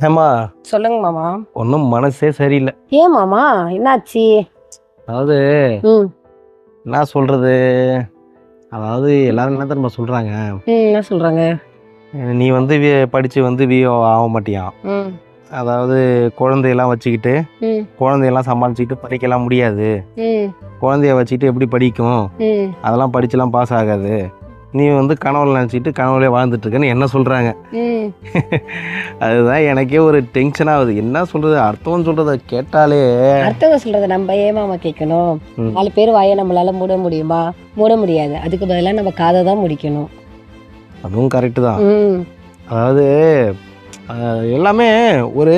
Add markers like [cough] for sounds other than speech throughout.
ஏம்மா சொல்லுங்க மாமா. ஒன்றும் மனசே சரியில்லை. ஏன் மாமா என்னாச்சு? அதாவது ம். என்ன சொல்கிறது அதாவது எல்லாரும் என்ன தெரியுமா சொல்கிறாங்க ம் என்ன சொல்றாங்க? நீ வந்து வி- படிச்சு வந்து விஓ ஆக மாட்டியான் ம். அதாவது குழந்தையெல்லாம் வச்சுக்கிட்டு ம். குழந்தையெல்லாம் சமாளிச்சுக்கிட்டு படிக்கலாம் முடியாது. ம். குழந்தைய வச்சுக்கிட்டு எப்படி படிக்கும்? ம். அதெல்லாம் படிச்சுலாம் பாஸ் ஆகாது. நீ வந்து கனவுல நினச்சிட்டு கனவுலே வாழ்ந்துட்டு இருக்கேன்னு என்ன சொல்கிறாங்க [laughs] அதுதான் எனக்கே ஒரு டென்ஷன் ஆகுது. என்ன சொல்கிறது அர்த்தம் சொல்கிறத கேட்டாலே. அடுத்தவங்க சொல்றத நம்ம ஏன் மாமா கேட்கணும். நாலு பேர் வாயை நம்மளால மூட முடியுமா? மூட முடியாது. அதுக்கு பதிலா நம்ம காதை தான் முடிக்கணும். அதுவும் கரெக்டு தான். அதாவது எல்லாமே ஒரு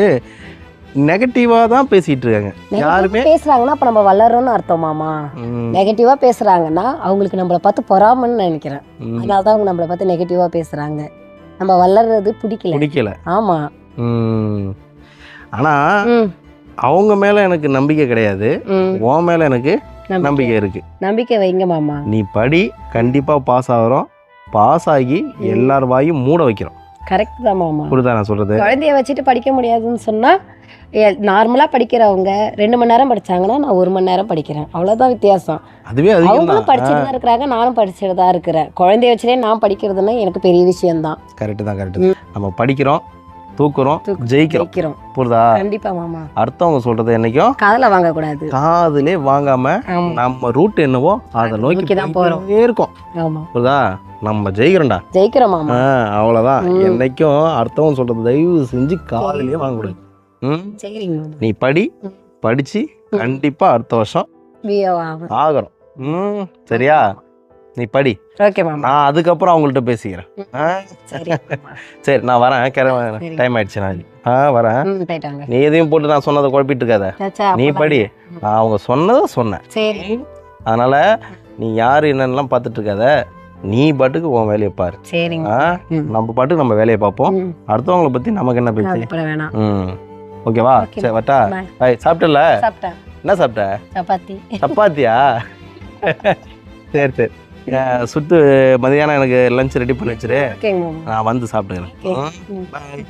நெகட்டிவாக தான் பேசிகிட்டு இருக்காங்க யாருமே நெகட்டிவா பேசுறாங்கன்னா அப்ப நம்ம வளர்றோம்னு அர்த்தம் மாமா. ம், நெகட்டிவா பேசுறாங்கன்னா அவங்களுக்கு நம்மளை பார்த்து பொறாமன்னு நினைக்கிறேன். அதனால தான் அவங்க நம்மளை பார்த்து நெகட்டிவா பேசுறாங்க. நம்ம வளர்றது பிடிக்கல. பிடிக்கல. ஆமா. ம். ஆனா ம். அவங்க மேல எனக்கு நம்பிக்கை கிடையாது. உன் மேல எனக்கு நம்பிக்கை. இருக்கு. நம்பிக்கை வைங்க மாமா. நீ படி கண்டிப்பா பாஸ் ஆகிறோம். பாஸ் ஆகி எல்லார் வாயும் மூட வைக்கிறோம். கரெக்ட் தான் மாமா. புரியுதா நான் சொல்றது? குழந்தைய வச்சுட்டு படிக்க முடியாதுன்னு சொன்னா நார்மலா படிக்கிறவங்க ரெண்டு மணி நேரம் படிச்சாங்கன்னா நான் ஒரு மணி நேரம் படிக்கிறேன். அவ்வளவுதான் வித்தியாசம். அதுவே அவங்களும் படிச்சுட்டு தான் இருக்கிறாங்க நானும் படிச்சுட்டு தான் இருக்கிறேன். குழந்தைய வச்சுட்டே நான் படிக்கிறதுன்னா எனக்கு பெரிய விஷயம்தான். கரெக்டு தான் கரெக்டு நம்ம படிக்கிறோம் தூக்குறோம் தூக்கு- ஜெயிக்கிறோம். புரியுதா? கண்டிப்பா மாமா. அர்த்தவங்க சொல்றது என்னைக்கும் காதல வாங்கக்கூடாது. காதுலே வாங்காம நம்ம ரூட் என்னவோ அதை நோக்கி தான் போறோம். இருக்கோம். புரியுதா? நம்ம ஜெயிக்கிறோம்டா. ஜெயிக்கிறோம் மாமா. அவ்வளவுதான். என்னைக்கும் அர்த்தவங்க சொல்றது தயவு செஞ்சு ம் சரிங்க மாமா நீ படி. படிச்சு கண்டிப்பா அடுத்த வருஷம் வியோ ஆகும் ஆகிறோம் ம் சரியா? நீ படி. நான் அதுக்கப்புறம் அவங்கள்ட்ட பேசிக்கிறேன்? சரி நான் வரேன். கிளம்ப. டைம் ஆயிடுச்சு நான் ஆ வரேன். நீ எதையும் போட்டு நான் சொன்னதை குழப்பிட்டு இருக்காத. நீ படி. நான் அவங்க சொன்னதை சொன்னேன். அதனால நீ யார் என்னென்னலாம் பார்த்துட்டு இருக்காத நீ பாட்டுக்கு உன் வேலையை பாரு. சரிங்க. நம்ம பாட்டுக்கு நம்ம வேலையை பார்ப்போம். அடுத்தவங்கள பற்றி நமக்கு என்ன பேச்சு? ம். ஓகேவா. சரி வட்டா. பாய் சாப்பிட்டல? சாப்பிட்டேன். என்ன சாப்பிட்ட? சப்பாத்தி. சப்பாத்தியா? சரி சரி. சுட்டு மதியானம் எனக்கு லஞ்ச் ரெடி பண்ணி வச்சிரு. நான் வந்து சாப்பிட்டுக்கிறேன்.